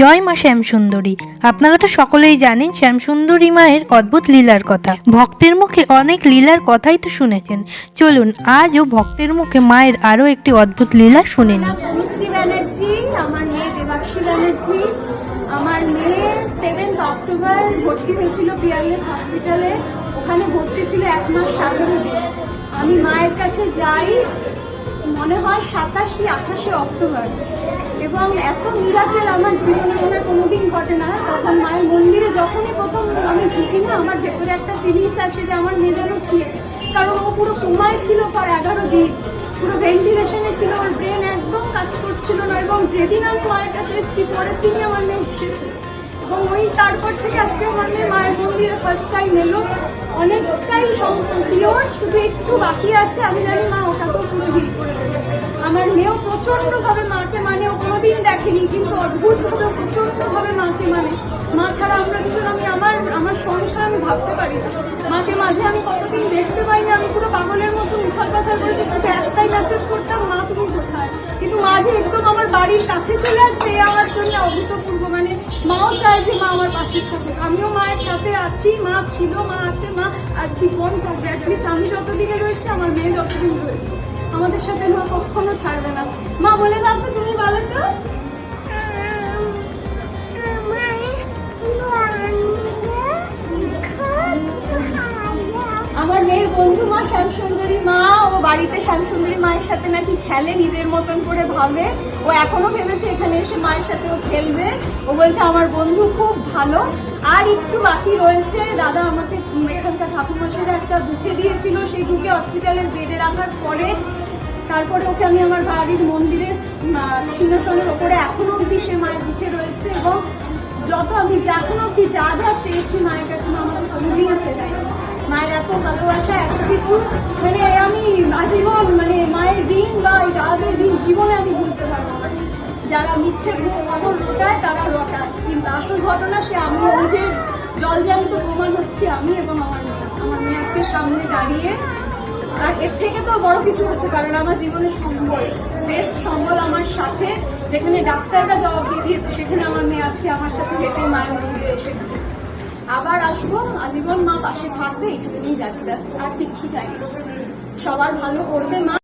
জয় মা শ্যামসুন্দরী। আপনারা তো সকলেই জানেন শ্যামসুন্দরী মায়ের অদ্ভুত লীলার কথা। ভক্তের মুখে অনেক লীলার কথাই তো শুনেছেন। চলুন, আজও ভক্তের মুখে মায়ের আরও একটি অদ্ভুত লীলা শুনে নিন ব্যানার্জি, আমার মেয়ে দেবাক্ষী ব্যানার্জি। আমার মেয়ে সেভেন্থ অক্টোবর ভর্তি হয়েছিল পিয়ারলেস হসপিটালে ওখানে ভর্তি ছিল এক মাস আমি মায়ের কাছে যাই, মনে হয় সাতাশ কি আঠাশে অক্টোবর এবং এত মিরাকেল আমার কোনোদিন না? তখন মায়ের মন্দিরে যখনই প্রথম আমি ঢুকি না, আমার ভেতরে একটা ফিলিংস আসে যে আমার মেয়ে যেন ঠিক কারণ ও পুরো কোমায় ছিল পর এগারো দিন। পুরো ভেন্টিলেশনে ছিল, ওর ব্রেন একদম কাজ করছিল না এবং যেদিন আমি মায়ের কাছে এসেছি, পরের দিনই আমার মেয়ে এসেছে। এবং ওই তারপর থেকে আজকে আমার মেয়ে মায়ের মন্দিরে ফার্স্ট টাইম এলো। অনেকটাই প্রিয় শুধু একটু বাকি আছে, আমি জানি মা ওটাকেও পুরো হিল করে আমার মেয়েও প্রচণ্ডভাবে মাকে মানে ও কোনোদিন দেখেনি, কিন্তু অদ্ভুতভাবে মা ছাড়া আমরা দুজন, আমি আমার আমার সংসার আমি ভাবতে পারি না। মাকে মাঝে আমি কতদিন দেখতে পাইনি আমি পুরো পাগলের মতো উছাল পাছাল করে শুধু একটাই মেসেজ করতাম, মা, তুমি কোথায়? কিন্তু মাঝে একদম আমার বাড়ির কাছে চলে আসবে আমার জন্য অভূতপূর্ব। মানে মাও চায় যে মা আমার পাশে থাকে আমিও মায়ের সাথে আছি, মা ছিল, মা আছে, মা আর জীবন থাকবে অ্যাটলিস্ট আমি যতদিনে রয়েছি, আমার মেয়ে যতদিন রয়েছে। আমাদের সাথে মা কখনো ছাড়বে না। মা বলে দাও তো তুমি বলো তো বন্ধু মা শ্যামসুন্দরী মা ও বাড়িতে শ্যামসুন্দরী মায়ের সাথে নাকি খেলে নিজের মতন করে ভাবে। ও এখনও ভেবেছে এখানে এসে মায়ের সাথে ও খেলবে। ও বলছে, আমার বন্ধু খুব ভালো। আর একটু বাকি রয়েছে। দাদা আমাকে এখানকার ঠাকুরমশাইরা একটা বুকে দিয়েছিল। সেই বুকে হসপিটালের বেডে রাখার পরে তারপরে ওকে আমি আমার বাড়ির মন্দিরে সিংহাসনের ওপরে এখনও অবধি সে মায়ের বুকে রয়েছে এবং যত আমি যখন অব্দি যা যা চেয়েছি মায়ের কাছে, মা এত ভালোবাসা, এত কিছু। মানে আমি আজীবন মানে মায়ের দিন বা এই দাদাদের দিন জীবনে আমি ভুলতে পারব না। যারা মিথ্যে খবর রটায় তারা রটায় কিন্তু আসল ঘটনা সে আমি নিজের জলজ্যান্ত প্রমাণ হচ্ছি আমি এবং আমার মেয়ে। আমার মেয়ে আজকে সামনে দাঁড়িয়ে, আর এর থেকে তো বড় কিছু হতে পারে না, আমার জীবনের সম্বল। বেস্ট সম্বল আমার সাথে, যেখানে ডাক্তাররা জবাব দিয়ে দিয়েছে, সেখানে আমার মেয়ে আজকে আমার সাথে হেঁটে মায়ের মন্দিরে এসে আবার আসব। আজীবন মা পাশে থাকবে এইটুকুনি জানি, ব্যাস, আর কিচ্ছু চাই সবার ভালো করবে মা।